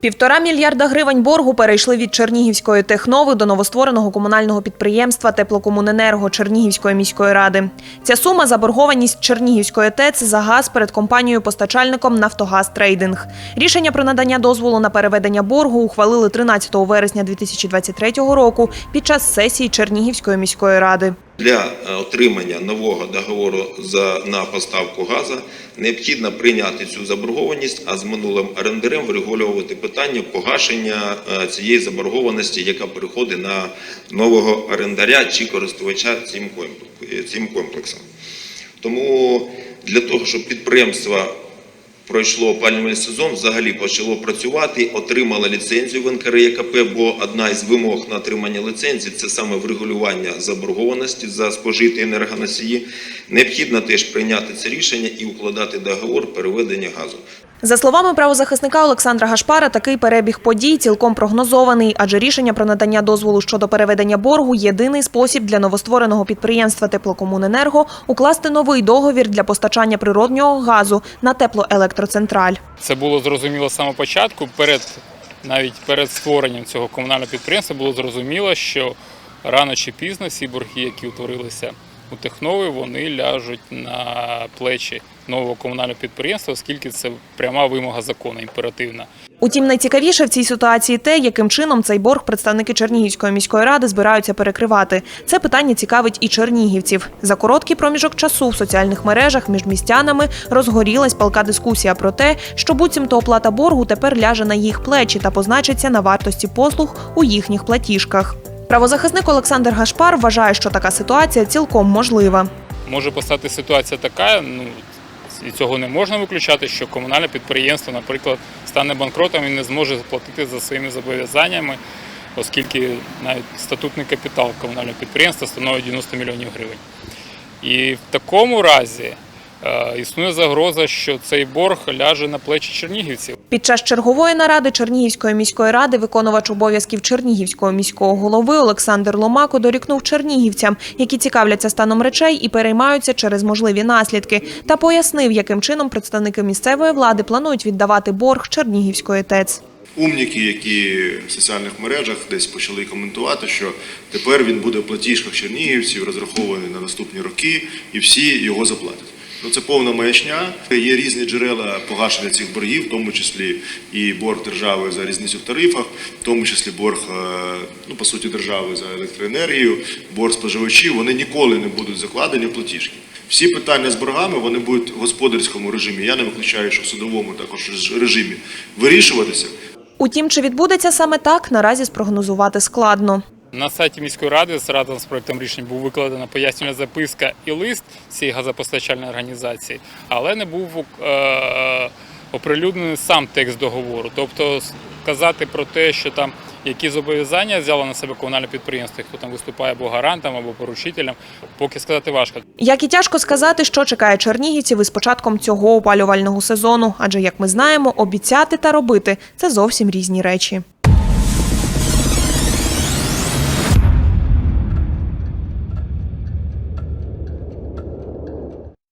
Півтора мільярда гривень боргу перейшли від Чернігівської технови до новоствореного комунального підприємства Теплокомуненерго Чернігівської міської ради. Ця сума заборгованість Чернігівської ТЕЦ за газ перед компанією-постачальником Нафтогаз Трейдинг. Рішення про надання дозволу на переведення боргу ухвалили 13 вересня 2023 року під час сесії Чернігівської міської ради. Для е, отримання нового договору за на поставку газу необхідно прийняти цю заборгованість, а з минулим орендарем врегулювати питання погашення е, цієї заборгованості, яка переходить на нового орендаря чи користувача цим комплексом. Тому для того, щоб підприємство пройшло опалювальний сезон, взагалі почало працювати, отримала ліцензію в НКРЕКП, бо одна із вимог на отримання ліцензії це саме врегулювання заборгованості за спожиті енергоносії. Необхідно теж прийняти це рішення і укладати договор переведення газу. За словами правозахисника Олександра Гашпара, такий перебіг подій цілком прогнозований, адже рішення про надання дозволу щодо переведення боргу єдиний спосіб для новоствореного підприємства Теплокомуненерго укласти новий договір для постачання природнього газу на теплоелектроцентраль. Це було зрозуміло з самого початку. Перед навіть перед створенням цього комунального підприємства було зрозуміло, що рано чи пізно всі борги, які утворилися у Технові, вони ляжуть на плечі нового комунального підприємства, оскільки це пряма вимога закону імперативна. Утім, найцікавіше в цій ситуації те, яким чином цей борг представники Чернігівської міської ради збираються перекривати. Це питання цікавить і чернігівців. За короткий проміжок часу в соціальних мережах між містянами розгорілась палка дискусія про те, що буцімто оплата боргу тепер ляже на їх плечі та позначиться на вартості послуг у їхніх платіжках. Правозахисник Олександр Гашпар вважає, що така ситуація цілком можлива. Може постати ситуація така, ну і цього не можна виключати, що комунальне підприємство, наприклад, стане банкротом і не зможе заплатити за своїми зобов'язаннями, оскільки навіть статутний капітал комунального підприємства становить 90 мільйонів гривень. І в такому разі існує загроза, що цей борг ляже на плечі чернігівців. Під час чергової наради Чернігівської міської ради виконувач обов'язків Чернігівського міського голови Олександр Ломако дорікнув чернігівцям, які цікавляться станом речей і переймаються через можливі наслідки, та пояснив, яким чином представники місцевої влади планують віддавати борг Чернігівської ТЕЦ. Умніки, які в соціальних мережах десь почали коментувати, що тепер він буде в платіжках чернігівців, розрахований на наступні роки, і всі його заплатять. Ну це повна маячня. Є різні джерела погашення цих боргів, в тому числі і борг держави за різницю в тарифах, в тому числі борг е, ну по суті держави за електроенергію, борг споживачів. Вони ніколи не будуть закладені в платіжки. Всі питання з боргами вони будуть в господарському режимі. Я не виключаю, що в судовому також режимі вирішуватися. Утім, чи відбудеться саме так, наразі спрогнозувати складно. На сайті міської ради з разом з проектом рішень був викладена пояснювальна записка і лист цієї газопостачальної організації, але не був е, оприлюднений сам текст договору. Тобто казати про те, що там які зобов'язання взяло на себе комунальне підприємство, хто там виступає або гарантом, або поручителем, поки сказати важко. Як і тяжко сказати, що чекає чернігівців із початком цього опалювального сезону, адже, як ми знаємо, обіцяти та робити це зовсім різні речі.